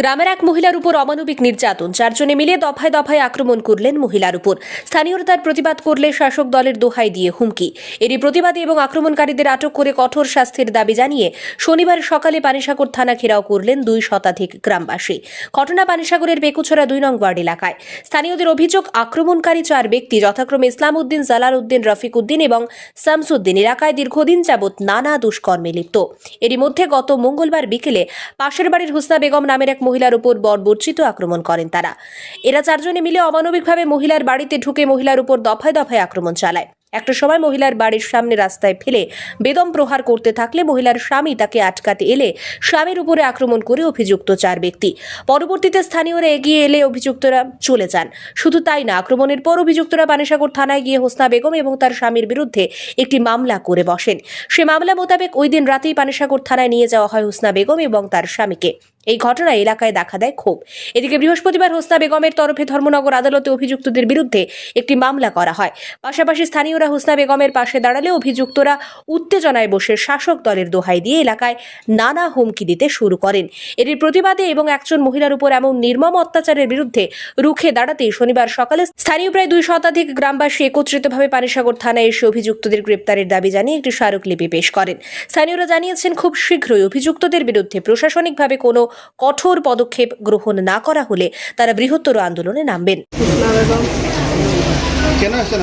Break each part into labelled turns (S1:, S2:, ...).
S1: গ্রামের এক মহিলার উপর অমানবিক নির্যাতন। চারজনে মিলে দফায় দফায় আক্রমণ করলেন মহিলার উপর। স্থানীয়রা তার প্রতিবাদ করলে শাসক দলের দোহাই দিয়ে হুমকি। এরই প্রতিবাদে এবং আক্রমণকারীদের আটক করে কঠোর শাস্তির দাবি জানিয়ে শনিবার সকালে পানিসাগর থানা ঘেরাও করলেন দুই শতাধিক গ্রামবাসী। ঘটনা পানিসাগরের বেকুছড়া দুই নং ওয়ার্ড এলাকায়। স্থানীয়দের অভিযোগ, আক্রমণকারী চার ব্যক্তি যথাক্রমে ইসলাম উদ্দিন জালাল উদ্দিন রফিক উদ্দিন এবং শামসুদ্দিন এলাকায় দীর্ঘদিন যাবৎ নানা দুষ্কর্মে লিপ্ত। এরই মধ্যে গত মঙ্গলবার বিকেলে পাশের বাড়ির হুসনা বেগম নামের এক মহিলার উপর বর্বর্চিত আক্রমণ করেন তারা। এরা চারজনে মিলে অমানবিকভাবে মহিলার বাড়িতে ঢুকে মহিলার উপর দফায় দফায় আক্রমণ চালায়। একটা সময় মহিলার বাড়ির সামনে রাস্তায় ফেলে বেদম প্রহার করতে থাকলে মহিলার স্বামী তাকে আটকাতে এলে স্বামীর উপরে আক্রমণ করে অভিযুক্ত চার ব্যক্তি। পরবর্তীতে স্থানীয়রা এগিয়ে এলে অভিযুক্তরা চলে যান। শুধু তাই না, আক্রমণের পর অভিযুক্তরা পানিসাগর থানায় গিয়ে হোসনা বেগম এবং তার স্বামীর বিরুদ্ধে একটি মামলা করে বসেন। সে মামলা মোতাবেক ওই দিন রাতেই পানিসাগর থানায় নিয়ে যাওয়া হয় হোসনা বেগম এবং তার স্বামীকে। এই ঘটনা এলাকায় দেখা দেয় ক্ষোভ। এদিকে বৃহস্পতিবার হোসনা বেগমের তরফে ধর্মনগর আদালতে অভিযুক্তদের বিরুদ্ধে একটি মামলা করা হয়। পাশাপাশি স্থানীয়রা হোসনা বেগমের পাশে দাঁড়ালে অভিযুক্তরা উত্তেজনায় বসে শাসক দলের দোহাই দিয়ে এলাকায় নানা হুমকি দিতে শুরু করেন। এর প্রতিবাদে এবং একজন মহিলার উপর এমন নির্মম অত্যাচারের বিরুদ্ধে রুখে দাঁড়াতে শনিবার সকালে স্থানীয় প্রায় দুই শতাধিক গ্রামবাসী একত্রিতভাবে পানিসাগর থানায় এসে অভিযুক্তদের গ্রেপ্তারের দাবি জানিয়ে একটি স্মারকলিপি পেশ করেন। স্থানীয়রা জানিয়েছেন, খুব শীঘ্রই অভিযুক্তদের বিরুদ্ধে প্রশাসনিকভাবে কোনো কঠোর পদক্ষেপ গ্রহণ না করা হলে তারা বৃহত্তর আন্দোলনে নামবেন।
S2: কেন আসছেন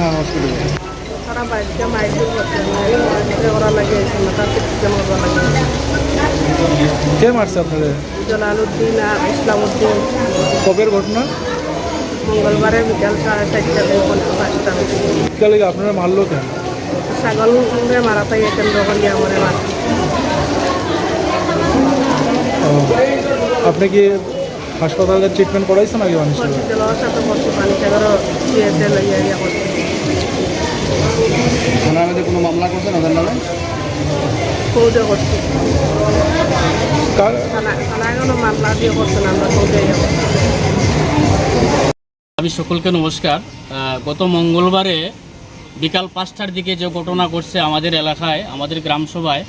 S3: কে মারছে আপনাদের?
S4: আর ইসলামউদ্দিন।
S3: কবের ঘটনা?
S4: মঙ্গলবারে বিকাল সাড়ে চারটা থেকে পনেরো পাঁচটা।
S3: আপনারা মারলো কেন?
S4: ছাগল মারা তাই কেন্দ্র করি আমার মার
S3: আপনি কি হাসপাতালে ট্রিটমেন্ট করাইছেন আগে মানুষ?
S2: মধ্যে কোনো মামলা করছেন ওদের নামে
S5: আমি সকলকে নমস্কার। গত মঙ্গলবারে বিকাল পাঁচটার দিকে যে ঘটনা ঘটছে আমাদের এলাকায় আমাদের গ্রাম সভায়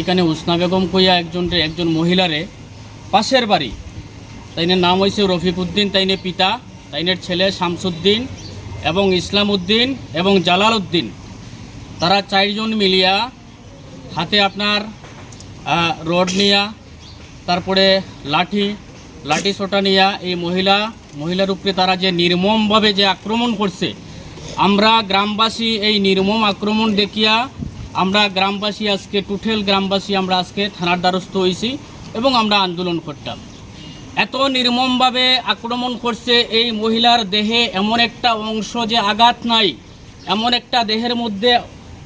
S5: এখানে উসনা বেগম কইয়া একজন একজন মহিলারে পাশের বাড়ি। তাইনের নাম হয়েছে রফিক উদ্দিন তাইনের পিতা, তাইনের ছেলে শামসুদ্দিন এবং ইসলাম উদ্দিন এবং জালাল উদ্দিন তারা চারজন মিলিয়া হাতে আপনার রড নিয়া, তারপরে লাঠি লাঠি সোটা নিয়া এই মহিলা, মহিলার উপরে তারা যে নির্মমভাবে যে আক্রমণ করছে, আমরা গ্রামবাসী এই নির্মম আক্রমণ দেখিয়া, আমরা গ্রামবাসী আজকে, টুঠেল গ্রামবাসী আমরা আজকে থানার দ্বারস্থ হয়েছি এবং আমরা আন্দোলন করতাম। এত নির্মমভাবে আক্রমণ করছে এই মহিলার দেহে এমন একটা অংশ যে আঘাত নাই, এমন একটা দেহের মধ্যে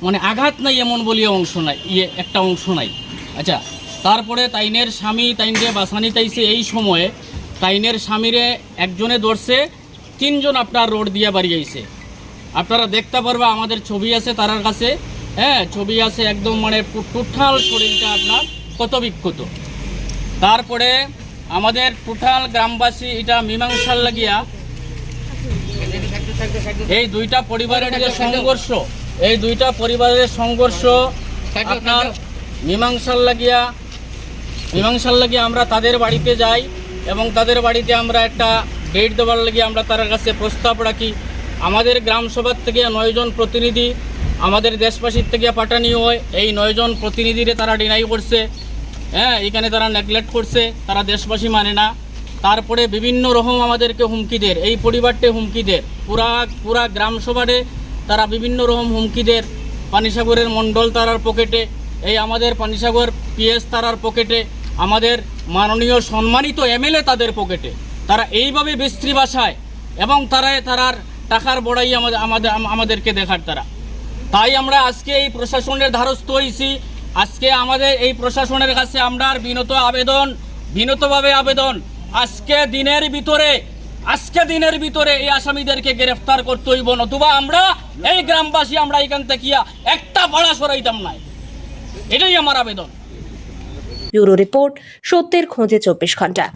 S5: মানে আঘাত নাই এমন বলিয়ে অংশ নাই ইয়ে একটা অংশ নাই। আচ্ছা তারপরে তাইনের স্বামী তাইনরে বাসানি তাইছে এই সময়ে, তাইনের স্বামীরে একজনে ধরছে, তিনজন আপনার রোড দিয়ে বাড়ি আইছে। আপনারা দেখতে পারবে, আমাদের ছবি আছে তার কাছে। হ্যাঁ ছবি আছে একদম মানে টোটাল শরীরটা আপনার কত বিক্ষত তারপরে আমাদের টোটাল গ্রামবাসী এটা মীমাংসার লাগিয়া এই দুইটা পরিবারের যে সংঘর্ষ, এই দুইটা পরিবারের সংঘর্ষ আপনার মীমাংসার লাগিয়া মীমাংসার লাগিয়া আমরা তাদের বাড়িতে যাই এবং তাদের বাড়িতে আমরা একটা ডেট দেওয়ার লাগিয়ে আমরা তার কাছে প্রস্তাব রাখি। আমাদের গ্রাম সভার থেকে নয়জন প্রতিনিধি, আমাদের দেশবাসীর থেকে পাঠানি হয়। এই নয়জন প্রতিনিধিরে তারা ডিনাই করছে। হ্যাঁ এখানে তারা নেগলেক্ট করছে, তারা দেশবাসী মানে না। তারপরে বিভিন্ন রকম আমাদেরকে হুমকি দেয়। এই পরিবারটে হুমকি দেয়। পুরা পুরা গ্রাম সভারে তারা বিভিন্ন রকম হুমকি দেয়। পানিসাগরের মণ্ডল তারার পকেটে, এই আমাদের পানিসাগর পিএস তারার পকেটে, আমাদের মাননীয় সম্মানিত এমএলএ তাদের পকেটে। তারা এইভাবে বিস্ত্রী ভাষায় এবং তারা, তারার টাকার বড়াই আমাদের আমাদেরকে দেখার তারা। তাই আমরা আজকে এই প্রশাসনের ধারস্থ হয়েছি আজকে আমাদের এই প্রশাসনের কাছে আমরা বিনত আবেদন, বিনতভাবে আবেদন, আজকে দিনের ভিতরে, আজকে দিনের ভিতরে এই আসামিদেরকে গ্রেফতার করতে হইব। নতুবা আমরা এই গ্রামবাসী, আমরা এখান থেকে একটা ভাড়া সরাইতাম নাই এটাই আমার আবেদন।
S1: ব্যুরো রিপোর্ট, সত্যের খোঁজে চব্বিশ ঘণ্টা।